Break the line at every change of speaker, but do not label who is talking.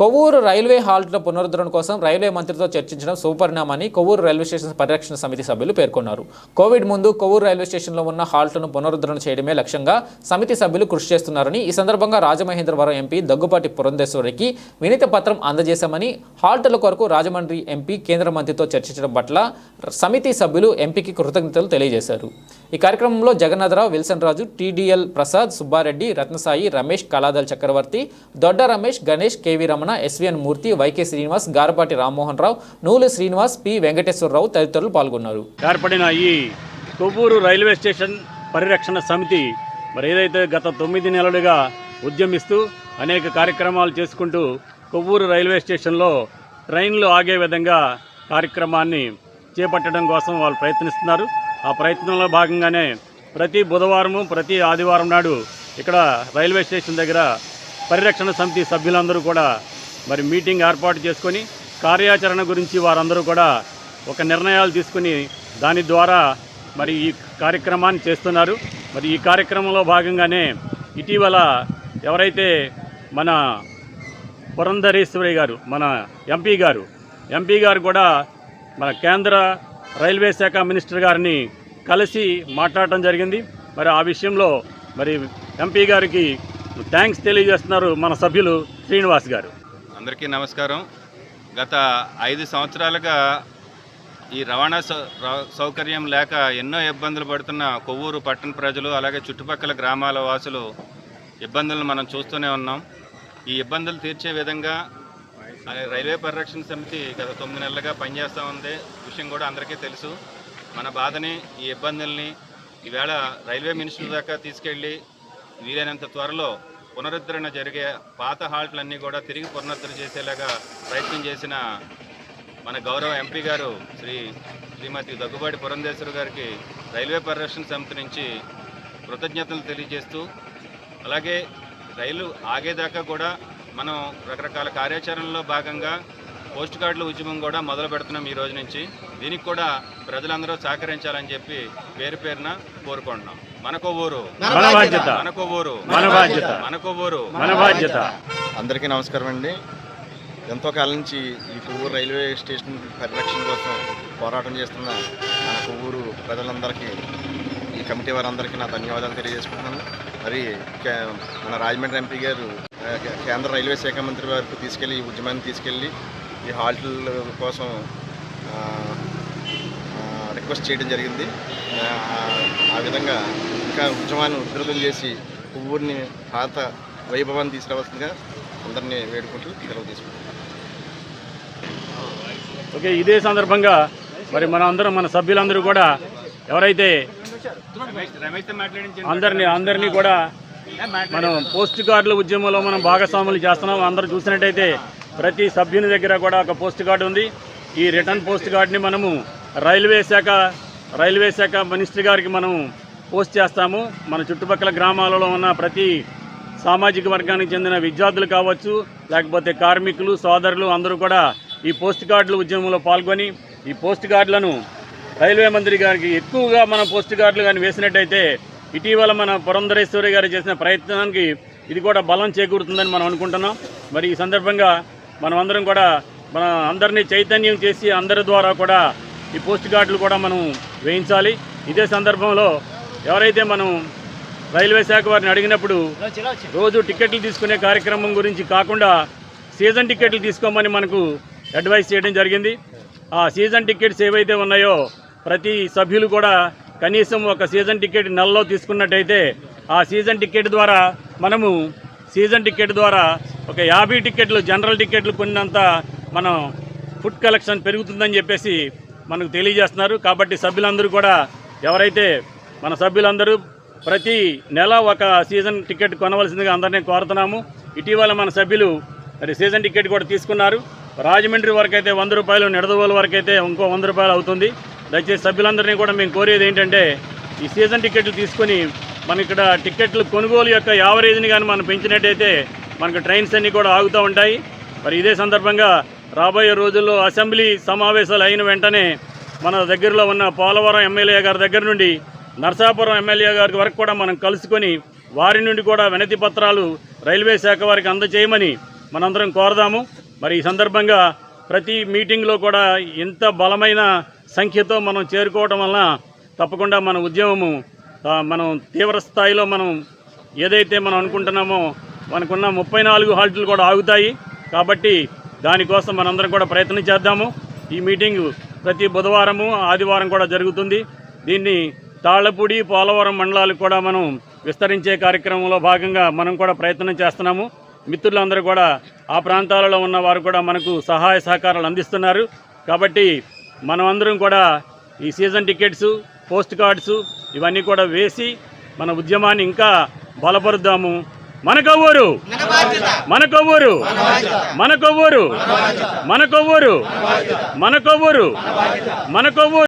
Kovvur railway హాల్ట్ల పునరుద్ధరణ కోసం railway మంత్రితో చర్చించడం సుపరిణామని కొవ్వూరు రైల్వే స్టేషన్ పరిరక్షణ సమితి సభ్యులు పేర్కొన్నారు. కోవిడ్ ముందు కొవ్వూరు రైల్వే స్టేషన్లో ఉన్న హాల్ట్లను పునరుద్ధరణ చేయడమే లక్ష్యంగా సమితి సభ్యులు కృషి చేస్తున్నారని ఈ సందర్భంగా రాజమహేంద్రవరం ఎంపీ దగ్గుపాటి పురంధేశ్వరికి వినతి పత్రం అందజేశామని హాల్ట్ల కొరకు రాజమండ్రి ఎంపీ కేంద్ర మంత్రితో చర్చించడం పట్ల సమితి సభ్యులు ఎంపీకి కృతజ్ఞతలు తెలియజేశారు. ఈ కార్యక్రమంలో Jagannatharao Wilson Raju TDL Prasad Subbareddy Ratnasai Ramesh Kaladal Chakravarthi Dodda Ramesh Ganesh KV Ramana SVN Murthy YK Srinivas Garapati Rammohan Rao Noolu Srinivas P Venkateswararao తదితరులు పాల్గొన్నారు.
ఏర్పడిన ఈ కొవ్వూరు రైల్వే స్టేషన్ పరిరక్షణ సమితి మరి ఏదైతే గత తొమ్మిది నెలలుగా ఉద్యమిస్తూ అనేక కార్యక్రమాలు చేసుకుంటూ కొవ్వూరు రైల్వే స్టేషన్లో ట్రైన్లు ఆగే విధంగా కార్యక్రమాన్ని చేపట్టడం కోసం వాళ్ళు ప్రయత్నిస్తున్నారు. ఆ ప్రయత్నంలో భాగంగానే ప్రతి బుధవారము ప్రతి ఆదివారం నాడు ఇక్కడ రైల్వే స్టేషన్ దగ్గర పరిరక్షణ సమితి సభ్యులందరూ కూడా మరి మీటింగ్ ఏర్పాటు చేసుకొని కార్యాచరణ గురించి వారందరూ కూడా ఒక నిర్ణయాలు తీసుకుని దాని ద్వారా మరి ఈ కార్యక్రమాన్ని చేస్తున్నారు. మరి ఈ కార్యక్రమంలో భాగంగానే ఇటీవల ఎవరైతే మన పురంధరేశ్వరి గారు మన ఎంపీ గారు ఎంపీ గారు కూడా మన కేంద్ర రైల్వే శాఖ మినిస్టర్ గారిని కలిసి మాట్లాడటం జరిగింది. మరి ఆ విషయంలో మరి ఎంపీ గారికి థ్యాంక్స్ తెలియజేస్తున్నారు మన సభ్యులు శ్రీనివాస్ గారు.
అందరికీ నమస్కారం. గత ఐదు సంవత్సరాలుగా ఈ రవాణా సౌ- సౌకర్యం లేక ఎన్నో ఇబ్బందులు పడుతున్న కొవ్వూరు పట్టణ ప్రజలు అలాగే చుట్టుపక్కల గ్రామాల వాసులు ఇబ్బందులను మనం చూస్తూనే ఉన్నాం. ఈ ఇబ్బందులు తీర్చే విధంగా రైల్వే పరిరక్షణ సమితి గత తొమ్మిది నెలలుగా పనిచేస్తూ ఉంది. విషయం కూడా అందరికీ తెలుసు. మన బాధని ఈ ఇబ్బందుల్ని ఈవేళ రైల్వే మినిస్టర్ దాకా తీసుకెళ్ళి వీలైనంత త్వరలో పునరుద్ధరణ జరిగే పాత హాల్ట్లన్నీ కూడా తిరిగి పునరుద్ధరణ చేసేలాగా ప్రయత్నం చేసిన మన గౌరవ ఎంపీ గారు శ్రీ శ్రీమతి దగ్గుబాటి పురంధేశ్వరి గారికి రైల్వే పరిరక్షణ సమితి నుంచి కృతజ్ఞతలు తెలియజేస్తూ అలాగే రైలు ఆగేదాకా కూడా మనం రకరకాల కార్యాచరణలో భాగంగా పోస్ట్ కార్డుల ఉద్యమం కూడా మొదలు పెడుతున్నాం ఈ రోజు నుంచి. దీనికి కూడా ప్రజలందరూ సహకరించాలని చెప్పి పేరు పేరున కోరుకుంటున్నాం. మనకో ఊరు. మనకో ఊరు.
మన బాధ్యత.
మనకో ఊరు.
మన బాధ్యత.
అందరికీ నమస్కారం అండి. ఎంతో కాలం నుంచి ఈ కొవ్వూరు రైల్వే స్టేషన్ పరిరక్షణ కోసం పోరాటం చేస్తున్న మన కొవ్వూరు ప్రజలందరికీ ఈ కమిటీ వారందరికీ నా ధన్యవాదాలు తెలియజేసుకుంటున్నాను. మరి కే- మన రాజమండ్రి ఎంపీ గారు కేంద్ర రైల్వే శాఖ మంత్రి వరకు తీసుకెళ్ళి ఈ ఉద్యమాన్ని తీసుకెళ్ళి ఈ హాల్ట్ల కోసం రిక్వెస్ట్ చేయడం జరిగింది. ఆ, విధంగా ఇంకా ఉద్యమాన్ని ఉధృతం చేసి ఊరిని పాత వైభవాన్ని తీసుకురావాల్సిందిగా అందరినీ వేడుకుంటూ సెలవు తీసుకుంటాం
ఓకే ఇదే సందర్భంగా మరి మన అందరం మన సభ్యులందరూ కూడా ఎవరైతే అందరినీ అందరినీ కూడా మనం పోస్ట్ కార్డుల ఉద్యమంలో మనం భాగస్వాములు చేస్తున్నాం. అందరూ చూసినట్టయితే ప్రతి సభ్యుని దగ్గర కూడా ఒక పోస్ట్ కార్డు ఉంది. ఈ రిటర్న్ పోస్ట్ కార్డుని మనము రైల్వే శాఖ రైల్వే శాఖ మినిస్టర్ గారికి మనం పోస్ట్ చేస్తాము. మన చుట్టుపక్కల గ్రామాలలో ఉన్న ప్రతి సామాజిక వర్గానికి చెందిన విద్యార్థులు కావచ్చు లేకపోతే కార్మికులు సోదరులు అందరూ కూడా ఈ పోస్ట్ కార్డుల ఉద్యమంలో పాల్గొని ఈ పోస్ట్ కార్డులను రైల్వే మంత్రి గారికి ఎక్కువగా మనం పోస్ట్ కార్డులు కానీ వేసినట్టయితే ఇటీవల మన పురంధరేశ్వరి గారు చేసిన ప్రయత్నానికి ఇది కూడా బలం చేకూరుతుందని మనం అనుకుంటున్నాం. మరి ఈ సందర్భంగా మనమందరం కూడా మన అందరినీ చైతన్యం చేసి అందరి ద్వారా కూడా ఈ పోస్ట్ గార్డులు కూడా మనం వేయించాలి. ఇదే సందర్భంలో ఎవరైతే మనం రైల్వే శాఖ వారిని అడిగినప్పుడు రోజు టికెట్లు తీసుకునే కార్యక్రమం గురించి కాకుండా సీజన్ టికెట్లు తీసుకోమని మనకు అడ్వైస్ చేయడం జరిగింది. ఆ సీజన్ టికెట్స్ ఏవైతే ఉన్నాయో ప్రతి సభ్యులు కూడా కనీసం ఒక సీజన్ టికెట్ నెలలో తీసుకున్నట్టయితే ఆ సీజన్ టికెట్ ద్వారా మనము సీజన్ టికెట్ ద్వారా ఒక యాభై టికెట్లు జనరల్ టికెట్లు కొన్నంత మనం ఫుడ్ కలెక్షన్ పెరుగుతుందని చెప్పేసి మనకు తెలియజేస్తున్నారు. కాబట్టి సభ్యులందరూ కూడా ఎవరైతే మన సభ్యులందరూ ప్రతి నెల ఒక సీజన్ టికెట్ కొనవలసిందిగా అందరినీ కోరుతున్నాము. ఇటీవల మన సభ్యులు మరి సీజన్ టికెట్ కూడా తీసుకున్నారు. రాజమండ్రి వరకు అయితే వంద రూపాయలు నిడదవోలు వరకు అయితే ఇంకో వంద రూపాయలు అవుతుంది. దయచేసి సభ్యులందరినీ కూడా మేము కోరేది ఏంటంటే ఈ సీజన్ టికెట్లు తీసుకొని మన ఇక్కడ టికెట్లు కొనుగోలు యొక్క యావరేజ్ని కానీ మనం పెంచినట్టయితే మనకు ట్రైన్స్ అన్నీ కూడా ఆగుతూ ఉంటాయి. మరి ఇదే సందర్భంగా రాబోయే రోజుల్లో అసెంబ్లీ సమావేశాలు అయిన వెంటనే మన దగ్గరలో ఉన్న పోలవరం ఎమ్మెల్యే గారి దగ్గర నుండి నర్సాపురం ఎమ్మెల్యే గారి వరకు కూడా మనం కలుసుకొని వారి నుండి కూడా వినతి పత్రాలు రైల్వే శాఖ వారికి అందజేయమని మనందరం కోరదాము. మరి ఈ సందర్భంగా ప్రతి మీటింగ్లో కూడా ఇంత బలమైన సంఖ్యతో మనం చేరుకోవడం వలన తప్పకుండా మన ఉద్యమము మనం తీవ్ర స్థాయిలో మనం ఏదైతే మనం అనుకుంటున్నామో మనకున్న ముప్పై నాలుగు హాల్ట్లు కూడా ఆగుతాయి. కాబట్టి దానికోసం మనందరం కూడా ప్రయత్నం చేద్దాము. ఈ మీటింగ్ ప్రతి బుధవారము ఆదివారం కూడా జరుగుతుంది. దీన్ని తాళ్ళపూడి పోలవరం మండలాలకు కూడా మనం విస్తరించే కార్యక్రమంలో భాగంగా మనం కూడా ప్రయత్నం చేస్తున్నాము. మిత్రులందరూ కూడా ఆ ప్రాంతాలలో ఉన్న వారు కూడా మనకు సహాయ సహకారాలు అందిస్తున్నారు. కాబట్టి మనమందరం కూడా ఈ సీజన్ టికెట్స్ పోస్ట్ కార్డ్స్ ఇవన్నీ కూడా వేసి మన ఉద్యమాన్ని ఇంకా బలపరుద్దాము. మన కొవ్వూరు మన కొవ్వూరు మన కొవ్వూరు మన కొవ్వూరు మన కొవ్వూరు మన కొవ్వూరు